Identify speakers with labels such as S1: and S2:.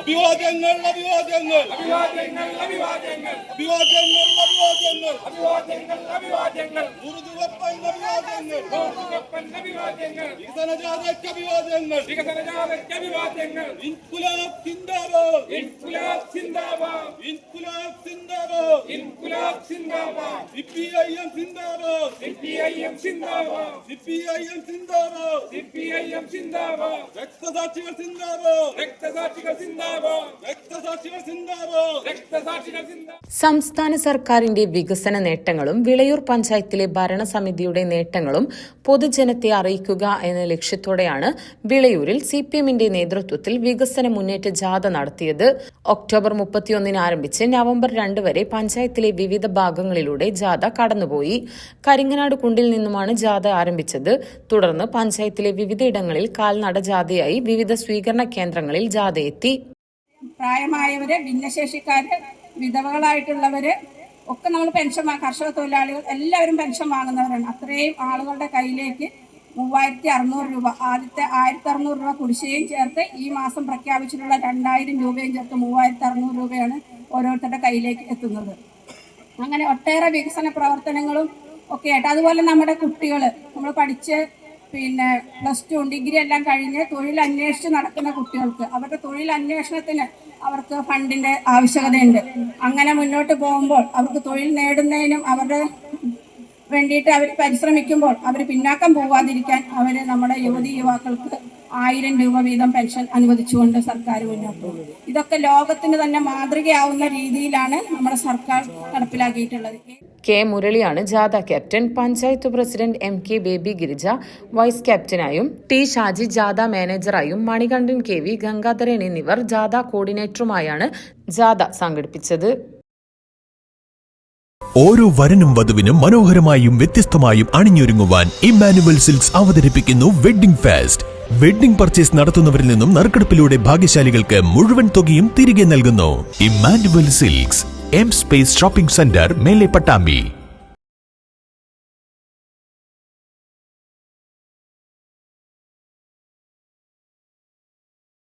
S1: അഭിവാദ്യങ്ങൾ അഭിവാദ്യങ്ങൾ.
S2: അഭിവാദ്യങ്ങൾ അഭിവാദ്യങ്ങൾ.
S1: അഭിവാദ്യങ്ങൾ അഭിവാദ്യങ്ങൾ.
S2: അഭിവാദ്യങ്ങൾ അഭിവാദ്യങ്ങൾ.
S1: മുറുകുവപ്പൻ അഭിവാദ്യങ്ങൾ
S2: ഗോകുലപ്പൻ അഭിവാദ്യങ്ങൾ
S1: വികസന അഭിവാദ്യങ്ങൾ
S2: വികസന അഭിവാദ്യങ്ങൾ
S1: ഇൻകുലാബ് സിന്ദാബാദ്.
S2: ഇൻകുലാബ് സിന്ദാബാദ്
S1: ഇൻകുലാബ് സിന്ദാബാദ്.
S2: സിന്ദാബാദ്.
S1: സിപിഐഎം സിന്ദാബാദ്.
S2: സിപിഐഎം സിന്ദാബാദ്.
S1: സിപിഐഎം സിന്ദാബാദ്.
S2: സിപിഐഎം സിന്ദാബാദ്.
S1: രക്തസാക്ഷികൾ സിന്ദാബാദ്.
S2: രക്തസാക്ഷികൾ സിന്ദാബാദ്.
S1: രക്തസാക്ഷികൾ സിന്ദാബാദ്.
S2: രക്തസാക്ഷികൾ സിന്ദാബാദ്
S3: സംസ്ഥാന സർക്കാരിന്റെ വികസന നേട്ടങ്ങളും വിളയൂർ പഞ്ചായത്തിലെ ഭരണസമിതിയുടെ നേട്ടങ്ങളും പൊതുജനത്തെ അറിയിക്കുക എന്ന ലക്ഷ്യത്തോടെയാണ് വിളയൂരിൽ സി പി എമ്മിന്റെ നേതൃത്വത്തിൽ വികസന മുന്നേറ്റ ജാഥ നടത്തിയത്. ഒക്ടോബർ മുപ്പത്തിയൊന്നിന് ആരംഭിച്ച് നവംബർ രണ്ട് വരെ പഞ്ചായത്തിലെ വിവിധ ഭാഗങ്ങളിലൂടെ ജാഥ കടന്നുപോയി. കരിങ്ങനാട് കുണ്ടിൽ നിന്നുമാണ് ജാഥ ആരംഭിച്ചത്. തുടർന്ന് പഞ്ചായത്തിലെ വിവിധയിടങ്ങളിൽ കാൽനട ജാഥയായി വിവിധ സ്വീകരണ കേന്ദ്രങ്ങളിൽ ജാഥ എത്തി.
S4: പ്രായമായവര് ഭിന്നശേഷിക്കാര് വിധവകളായിട്ടുള്ളവര് ഒക്കെ നമ്മൾ പെൻഷൻ കർഷക തൊഴിലാളികൾ എല്ലാവരും പെൻഷൻ വാങ്ങുന്നവരാണ്. അത്രയും ആളുകളുടെ കയ്യിലേക്ക് മൂവായിരത്തി അറുന്നൂറ് രൂപ ആദ്യത്തെ ആയിരത്തി അറുന്നൂറ് രൂപ കുടിശ്ശികയും ചേർത്ത് ഈ മാസം പ്രഖ്യാപിച്ചിട്ടുള്ള രണ്ടായിരം രൂപയും ചേർത്ത് മൂവായിരത്തി അറുന്നൂറ് രൂപയാണ് ഓരോരുത്തരുടെ കയ്യിലേക്ക് എത്തുന്നത്. അങ്ങനെ ഒട്ടേറെ വികസന പ്രവർത്തനങ്ങളും ഒക്കെ ആയിട്ട്. അതുപോലെ നമ്മുടെ കുട്ടികൾ നമ്മൾ പഠിച്ച് പിന്നെ പ്ലസ് ടു ഡിഗ്രി എല്ലാം കഴിഞ്ഞ് തൊഴിൽ അന്വേഷിച്ച് നടക്കുന്ന കുട്ടികൾക്ക് അവരുടെ തൊഴിൽ അന്വേഷണത്തിന് അവർക്ക് ഫണ്ടിന്റെ ആവശ്യകതയുണ്ട്. അങ്ങനെ മുന്നോട്ട് പോകുമ്പോൾ അവർക്ക് തൊഴിൽ നേടുന്നതിനും അവരുടെ വേണ്ടിയിട്ട് അവർ പരിശ്രമിക്കുമ്പോൾ അവർ പിന്നാക്കം പോവാതിരിക്കാൻ അവർ നമ്മുടെ യുവതി യുവാക്കൾക്ക് ആയിരം രൂപ വീതം പെൻഷൻ അനുവദിച്ചുകൊണ്ട് സർക്കാർ മുന്നോട്ട് പോകും. ഇതൊക്കെ ലോകത്തിന് തന്നെ മാതൃകയാവുന്ന രീതിയിലാണ് നമ്മുടെ സർക്കാർ നടപ്പിലാക്കിയിട്ടുള്ളത്.
S3: കെ മുരളിയാണ് ജാഥ captain panchayat president M K Baby Girija vice ക്യാപ്റ്റനായും T Shaji ജാഥ മാനേജറായും മണികണ്ഠൻ കെ വി ഗംഗാധരൻ എന്നിവർ ജാഥ കോർഡിനേറ്ററുമായാണ് ജാഥ സംഘടിപ്പിച്ചത്.
S5: ഓരോ വരനും വധുവിനും മനോഹരമായും വ്യത്യസ്തമായും അണിഞ്ഞൊരുങ്ങുവാൻ ഇമ്മാനുവൽ സിൽക്സ് അവതരിപ്പിക്കുന്നു വെഡ്ഡിംഗ് ഫാസ്റ്റ്. വെഡ്ഡിംഗ് പർച്ചേസ് നടത്തുന്നവരിൽ നിന്നും നറുക്കെടുപ്പിലൂടെ ഭാഗ്യശാലികൾക്ക് മുഴുവൻ തുകയും തിരികെ നൽകുന്നു. Emmanuel silks M space shopping centre മേലെ പട്ടാമ്പി.